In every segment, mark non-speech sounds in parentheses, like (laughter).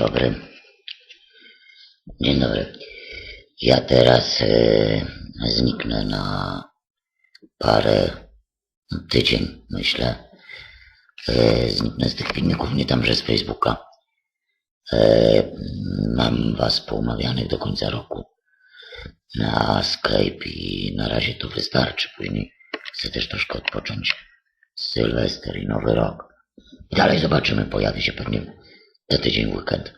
dobry. Dzień dobry. Ja teraz e, zniknę na parę, tydzień myślę. E, zniknę z tych filmików, nie tamże z Facebooka. E, mam was poumawianych do końca roku na Skype i na razie to wystarczy. Później chcę też troszkę odpocząć. Sylwester i Nowy Rok. Dalej zobaczymy, pojawi się pewnie za tydzień weekend.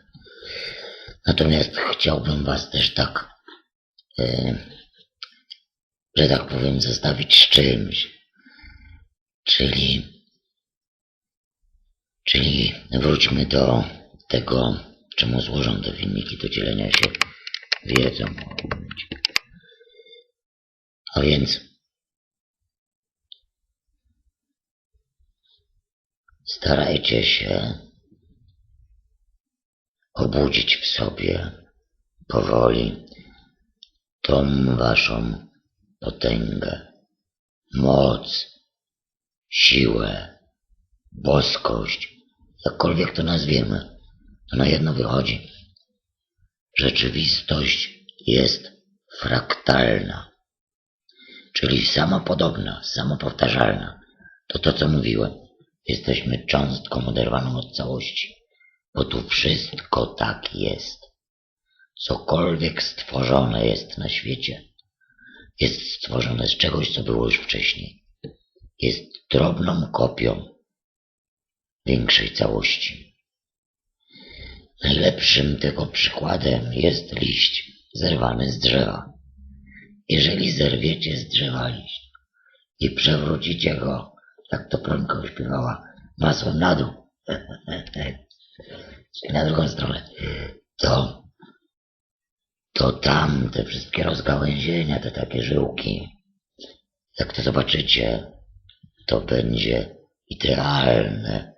Natomiast chciałbym was też tak, e, że tak powiem, zostawić z czymś. Czyli, czyli wróćmy do tego, czemu służą te filmiki, do dzielenia się wiedzą. A więc starajcie się obudzić w sobie powoli tą waszą potęgę, moc, siłę, boskość, jakkolwiek to nazwiemy, to na jedno wychodzi. Rzeczywistość jest fraktalna, czyli samopodobna, samopowtarzalna. To to, co mówiłem. Jesteśmy cząstką oderwaną od całości, bo tu wszystko tak jest. Cokolwiek stworzone jest na świecie, jest stworzone z czegoś, co było już wcześniej. Jest drobną kopią większej całości. Najlepszym tego przykładem jest liść zerwany z drzewa. Jeżeli zerwiecie z drzewa liść i przewrócicie go, jak to Pronko śpiewała, masłem na dół, (laughs) na drugą stronę, to, to tam te wszystkie rozgałęzienia, te takie żyłki, jak to zobaczycie, to będzie idealne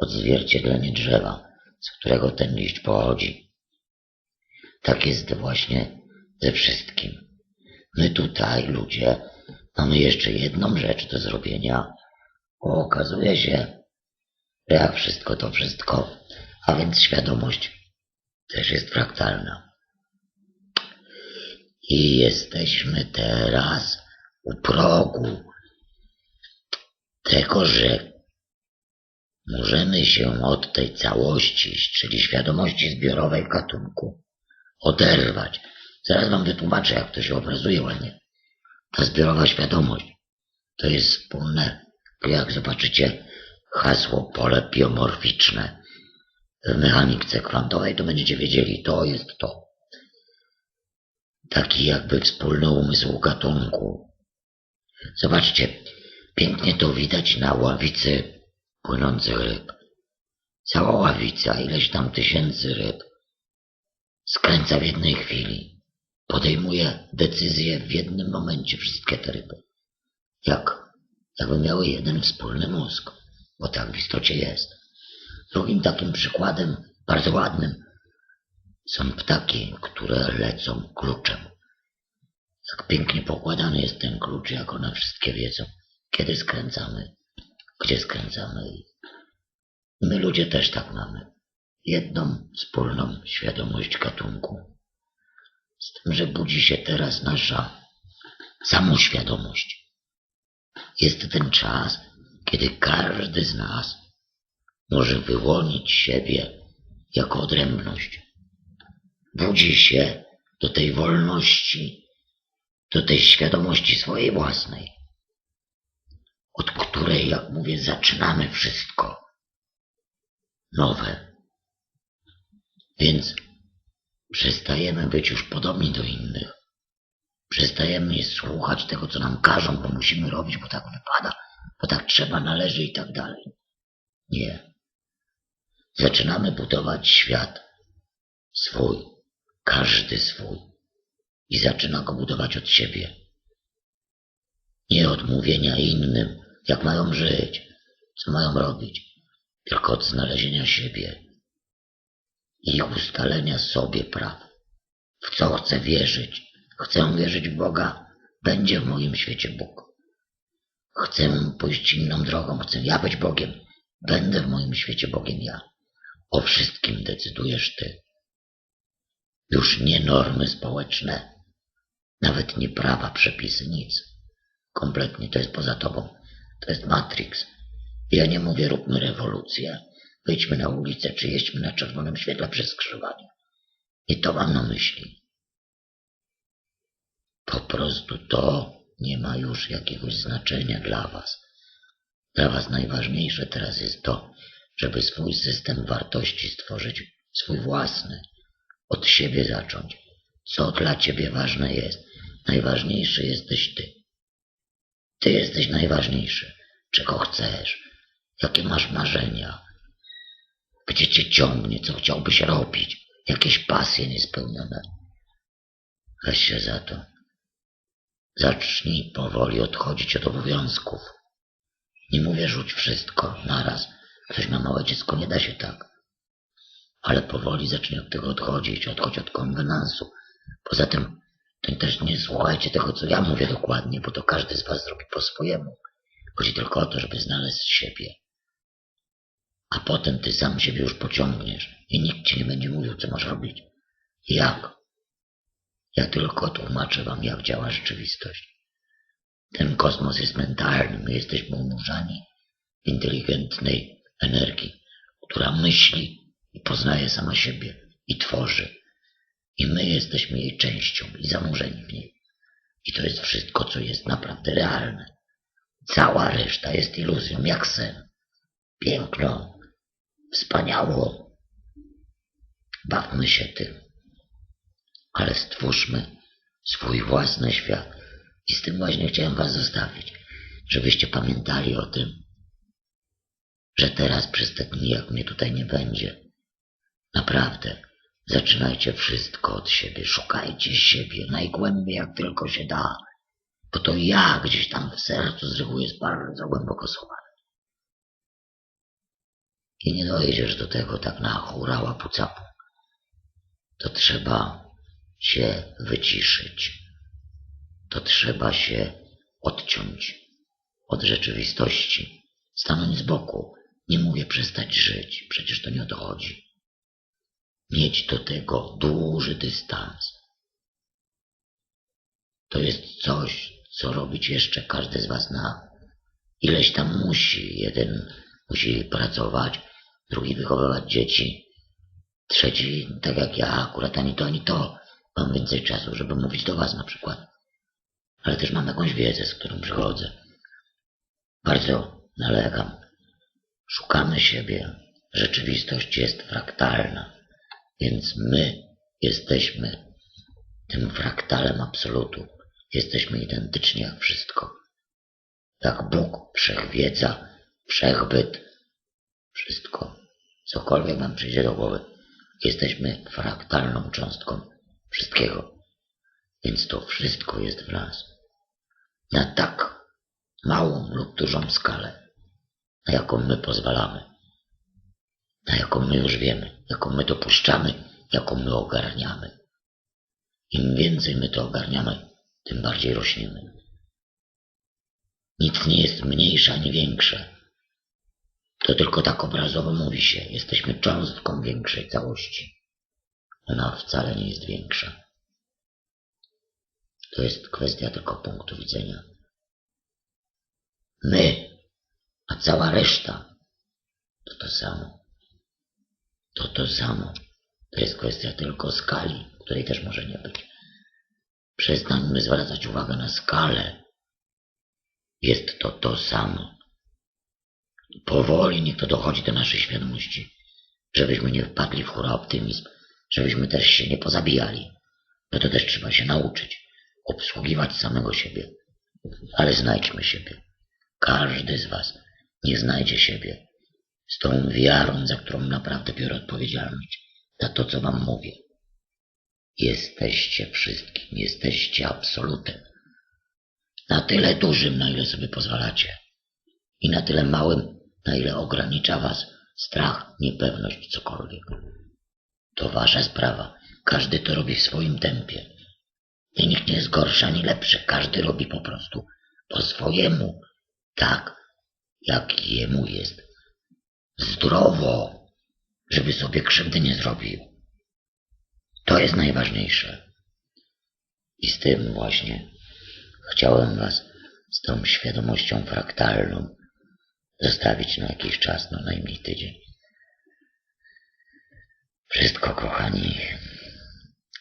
odzwierciedlenie drzewa, z którego ten liść pochodzi. Tak jest właśnie ze wszystkim. My tutaj, ludzie, mamy jeszcze jedną rzecz do zrobienia, bo okazuje się, jak wszystko to wszystko, a więc świadomość też jest fraktalna. I jesteśmy teraz u progu tego, że możemy się od tej całości, czyli świadomości zbiorowej gatunku, oderwać. Zaraz wam wytłumaczę, jak to się obrazuje ładnie. Ta zbiorowa świadomość to jest wspólne, jak zobaczycie, hasło pole biomorficzne w mechanice kwantowej, to będziecie wiedzieli, to jest to. Taki jakby wspólny umysł gatunku. Zobaczcie, pięknie to widać na ławicy płynących ryb. Cała ławica, ileś tam tysięcy ryb, skręca w jednej chwili. Podejmuje decyzję w jednym momencie wszystkie te ryby. Jak? Jakby miały jeden wspólny mózg, bo tak w istocie jest. Drugim takim przykładem, bardzo ładnym, są ptaki, które lecą kluczem. Jak pięknie pokładany jest ten klucz, jak one wszystkie wiedzą, kiedy skręcamy, gdzie skręcamy. My ludzie też tak mamy. Jedną wspólną świadomość gatunku. Z tym, że budzi się teraz nasza samoświadomość. Jest ten czas, kiedy każdy z nas może wyłonić siebie jako odrębność. Budzi się do tej wolności, do tej świadomości swojej własnej, od której, jak mówię, zaczynamy wszystko nowe. Więc przestajemy być już podobni do innych. Przestajemy słuchać tego, co nam każą, bo musimy robić, bo tak wypada, bo tak trzeba, należy i tak dalej. Nie. Zaczynamy budować świat swój, każdy swój. I zaczyna go budować od siebie. Nie od mówienia innym, jak mają żyć, co mają robić, tylko od znalezienia siebie i ustalenia sobie praw. W co chcę wierzyć? Chcę wierzyć w Boga, będzie w moim świecie Bóg. Chcę pójść inną drogą, chcę ja być Bogiem, będę w moim świecie Bogiem ja. O wszystkim decydujesz ty. Już nie normy społeczne, nawet nie prawa, przepisy, nic. Kompletnie to jest poza tobą. To jest Matrix. Ja nie mówię róbmy rewolucję, wyjdźmy na ulicę, czy jeźdźmy na czerwonym świetle przez skrzyżowanie. Nie to mam na myśli. Po prostu to nie ma już jakiegoś znaczenia dla was. Dla was najważniejsze teraz jest to, żeby swój system wartości stworzyć, swój własny, od siebie zacząć. Co dla ciebie ważne jest? Najważniejszy jesteś ty. Ty jesteś najważniejszy. Czego chcesz? Jakie masz marzenia? Gdzie cię ciągnie? Co chciałbyś robić? Jakieś pasje niespełnione? Weź się za to. Zacznij powoli odchodzić od obowiązków. Nie mówię rzuć wszystko naraz. Ktoś ma małe dziecko, nie da się tak. Ale powoli zacznij od tego odchodzić, odchodź od konwenansu. Poza tym, to też nie słuchajcie tego, co ja mówię dokładnie, bo to każdy z was zrobi po swojemu. Chodzi tylko o to, żeby znaleźć siebie. A potem ty sam siebie już pociągniesz i nikt ci nie będzie mówił, co masz robić. Jak? Ja tylko tłumaczę wam, jak działa rzeczywistość. Ten kosmos jest mentalny, my jesteśmy unurzani w inteligentnej energii, która myśli i poznaje sama siebie i tworzy. I my jesteśmy jej częścią i zanurzeni w niej. I to jest wszystko, co jest naprawdę realne. Cała reszta jest iluzją, jak sen. Piękno, wspaniało. Bawmy się tym. Ale stwórzmy swój własny świat. I z tym właśnie chciałem was zostawić, żebyście pamiętali o tym, że teraz przez te dni, jak mnie tutaj nie będzie, naprawdę zaczynajcie wszystko od siebie, szukajcie siebie najgłębiej jak tylko się da, bo to ja gdzieś tam w sercu z reguły jest bardzo głęboko schowane. I nie dojdziesz do tego tak na hurała pucapu. To trzeba się wyciszyć. To trzeba się odciąć od rzeczywistości, stanąć z boku. Nie mówię przestać żyć, przecież to nie o to chodzi. Mieć do tego duży dystans. To jest coś, co robić jeszcze każdy z was na ileś tam musi. Jeden musi pracować, drugi wychowywać dzieci, trzeci, tak jak ja, akurat ani to, ani to. Mam więcej czasu, żeby mówić do was na przykład. Ale też mam jakąś wiedzę, z którą przychodzę. Bardzo nalegam. Szukamy siebie. Rzeczywistość jest fraktalna, więc my jesteśmy tym fraktalem absolutu. Jesteśmy identyczni jak wszystko. Jak Bóg, wszechwiedza, wszechbyt, wszystko, cokolwiek nam przyjdzie do głowy. Jesteśmy fraktalną cząstką wszystkiego. Więc to wszystko jest w nas. Na tak małą lub dużą skalę, na jaką my pozwalamy, na jaką my już wiemy, jaką my dopuszczamy, jaką my ogarniamy. Im więcej my to ogarniamy, tym bardziej rośniemy. Nic nie jest mniejsze ani większe. To tylko tak obrazowo mówi się, jesteśmy cząstką większej całości. Ona wcale nie jest większa. To jest kwestia tylko punktu widzenia. My, a cała reszta to to samo. To to samo. To jest kwestia tylko skali, której też może nie być. Przestańmy zwracać uwagę na skalę. Jest to to samo. Powoli niech to dochodzi do naszej świadomości, żebyśmy nie wpadli w hura optymizm, żebyśmy też się nie pozabijali. No to też trzeba się nauczyć obsługiwać samego siebie. Ale znajdźmy siebie. Każdy z was nie znajdzie siebie z tą wiarą, za którą naprawdę biorę odpowiedzialność, za to, co wam mówię. Jesteście wszystkim, jesteście absolutem. Na tyle dużym, na ile sobie pozwalacie. I na tyle małym, na ile ogranicza was strach, niepewność, cokolwiek. To wasza sprawa. Każdy to robi w swoim tempie. I nikt nie jest gorszy ani lepszy. Każdy robi po prostu po swojemu. Tak, jak jemu jest zdrowo. żeby sobie krzywdy nie zrobił. To jest najważniejsze. I z tym właśnie chciałem Was z tą świadomością fraktalną zostawić na jakiś czas, no najmniej tydzień. Wszystko, kochani.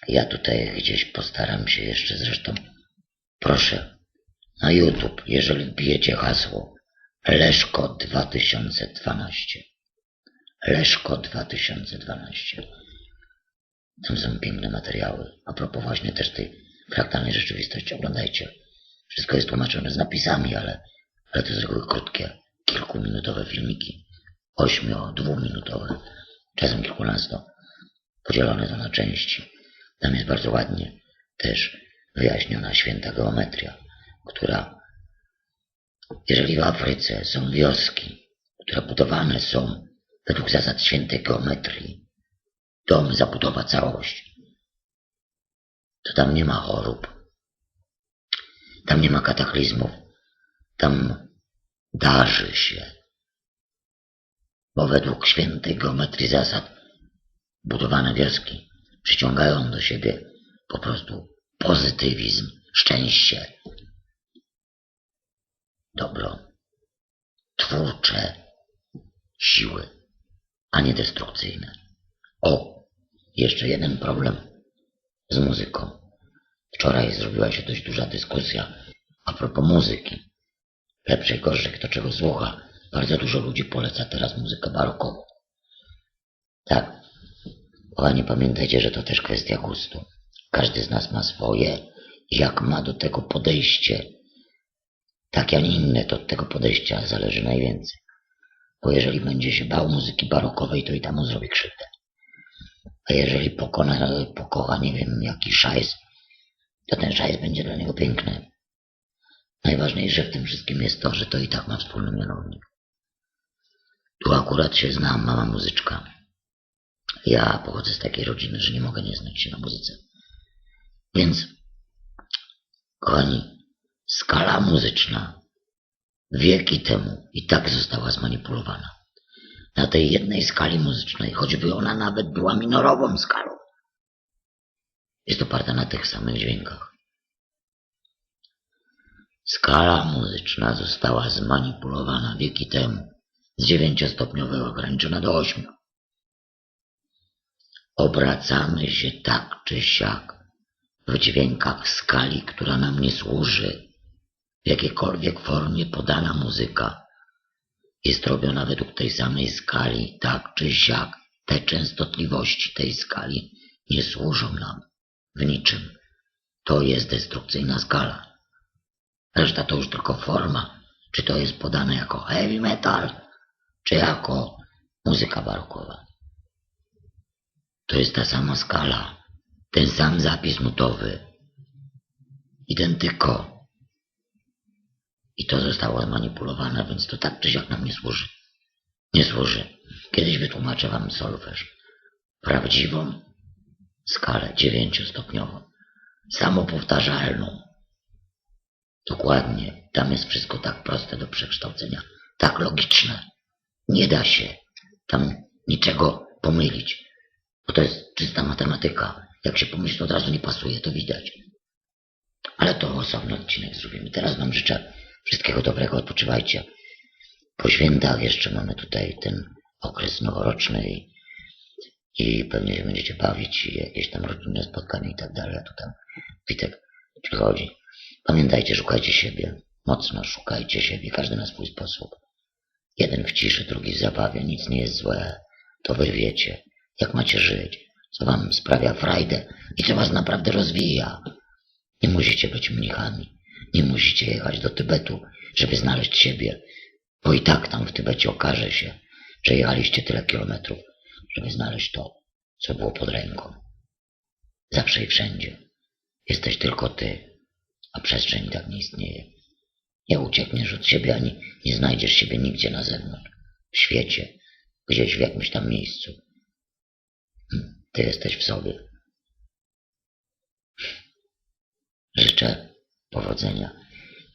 Ja tutaj gdzieś postaram się jeszcze zresztą. Proszę, na YouTube, jeżeli wbijecie hasło Leszko 2012. Leszko 2012. Tam są piękne materiały. A propos właśnie też tej fraktalnej rzeczywistości, oglądajcie. Wszystko jest tłumaczone z napisami, ale, ale to z reguły krótkie, kilkuminutowe filmiki. Ośmio, dwuminutowe, czasem kilkunasto. Podzielone to na części. Tam jest bardzo ładnie też wyjaśniona święta geometria, która, jeżeli w Afryce są wioski, które budowane są według zasad świętej geometrii, dom, zabudowa, całość, to tam nie ma chorób, tam nie ma kataklizmów, tam darzy się, bo według świętej geometrii zasad budowane wioski przyciągają do siebie po prostu pozytywizm, szczęście, dobro, twórcze siły, a nie destrukcyjne. O, jeszcze jeden problem z muzyką. Wczoraj zrobiła się dość duża dyskusja a propos muzyki. Lepszej, gorszej, kto czego słucha. Bardzo dużo ludzi poleca teraz muzykę barokową. Tak, Kochani, pamiętajcie, że to też kwestia gustu. Każdy z nas ma swoje. Jak ma do tego podejście, tak, a nie inne, to od tego podejścia zależy najwięcej. Bo jeżeli będzie się bał muzyki barokowej, to i tam mu zrobi krzywdę. A jeżeli pokona, pokocha, nie wiem, jaki szajs, to ten szajs będzie dla niego piękny. Najważniejsze w tym wszystkim jest to, że to i tak ma wspólny mianownik. Tu akurat się znam, mama muzyczka. Ja pochodzę z takiej rodziny, że nie mogę nie znać się na muzyce. Więc, kochani, skala muzyczna wieki temu i tak została zmanipulowana. Na tej jednej skali muzycznej, choćby ona nawet była minorową skalą, jest oparta na tych samych dźwiękach. Skala muzyczna została zmanipulowana wieki temu z dziewięciostopniowego ograniczona do ośmiu. Obracamy się tak czy siak w dźwiękach skali, która nam nie służy. W jakiejkolwiek formie podana muzyka jest robiona według tej samej skali, tak czy siak. Te częstotliwości tej skali nie służą nam w niczym. To jest destrukcyjna skala. Reszta to już tylko forma. Czy to jest podane jako heavy metal, czy jako muzyka barokowa. To jest ta sama skala, ten sam zapis nutowy. Identyko. I to zostało zmanipulowane, więc to tak czy siak nam nie służy. Nie służy. Kiedyś wytłumaczę wam solfeż. Prawdziwą skalę dziewięciostopniową. Samopowtarzalną. Dokładnie. Tam jest wszystko tak proste do przekształcenia. Tak logiczne. Nie da się tam niczego pomylić. Bo to jest czysta matematyka. Jak się pomyśli, to od razu nie pasuje, to widać. Ale to osobny odcinek zrobimy. Teraz wam życzę wszystkiego dobrego, odpoczywajcie. Po świętach jeszcze mamy tutaj ten okres noworoczny i, i pewnie się będziecie bawić i jakieś tam rodzinne spotkania i tak dalej. A tu tam Witek przychodzi. Pamiętajcie, szukajcie siebie. Mocno szukajcie siebie, każdy na swój sposób. Jeden w ciszy, drugi w zabawie, nic nie jest złe. To wy wiecie, jak macie żyć, co wam sprawia frajdę i co was naprawdę rozwija. Nie musicie być mnichami, nie musicie jechać do Tybetu, żeby znaleźć siebie, bo i tak tam w Tybecie okaże się, że jechaliście tyle kilometrów, żeby znaleźć to, co było pod ręką. Zawsze i wszędzie. Jesteś tylko ty, a przestrzeń tak nie istnieje. Nie uciekniesz od siebie, ani nie znajdziesz siebie nigdzie na zewnątrz. W świecie, gdzieś w jakimś tam miejscu. Ty jesteś w sobie. Życzę powodzenia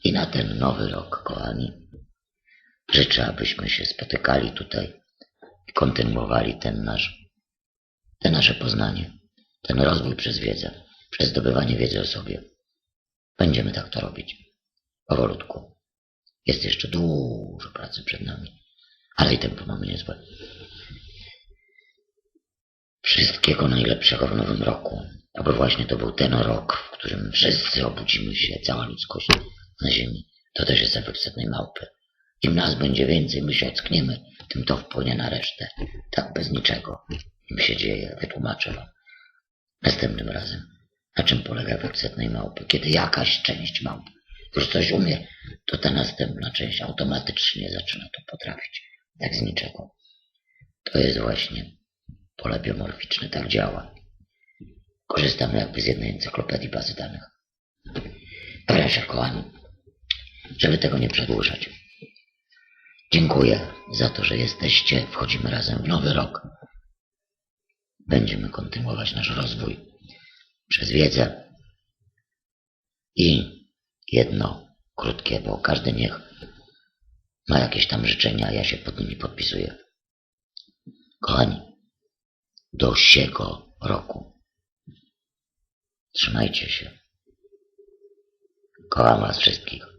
i na ten nowy rok, kochani. Życzę, abyśmy się spotykali tutaj kontynuowali ten nasz, te nasze poznanie, ten rozwój przez wiedzę, przez zdobywanie wiedzy o sobie. Będziemy tak to robić. Powolutku. Jest jeszcze dużo pracy przed nami, ale i tempo mamy niezłe. Wszystkiego najlepszego w nowym roku, aby właśnie to był ten rok, w którym wszyscy obudzimy się, cała ludzkość na ziemi. To też jest efekt setnej małpy. Im nas będzie więcej, my się ockniemy, tym to wpłynie na resztę. Tak bez niczego. Im się dzieje, wytłumaczę wam. Następnym razem. Na czym polega efekt setnej małpy? Kiedy jakaś część małpy już coś umie, to ta następna część automatycznie zaczyna to potrafić. Tak z niczego. To jest właśnie pole biomorficzne, tak działa. Korzystamy jakby z jednej encyklopedii bazy danych. Proszę, kochani, żeby tego nie przedłużać. Dziękuję za to, że jesteście. Wchodzimy razem w nowy rok. Będziemy kontynuować nasz rozwój przez wiedzę i jedno krótkie, bo każdy niech ma jakieś tam życzenia, ja się pod nimi podpisuję. Kochani, do siego roku. Trzymajcie się. Kocham was wszystkich.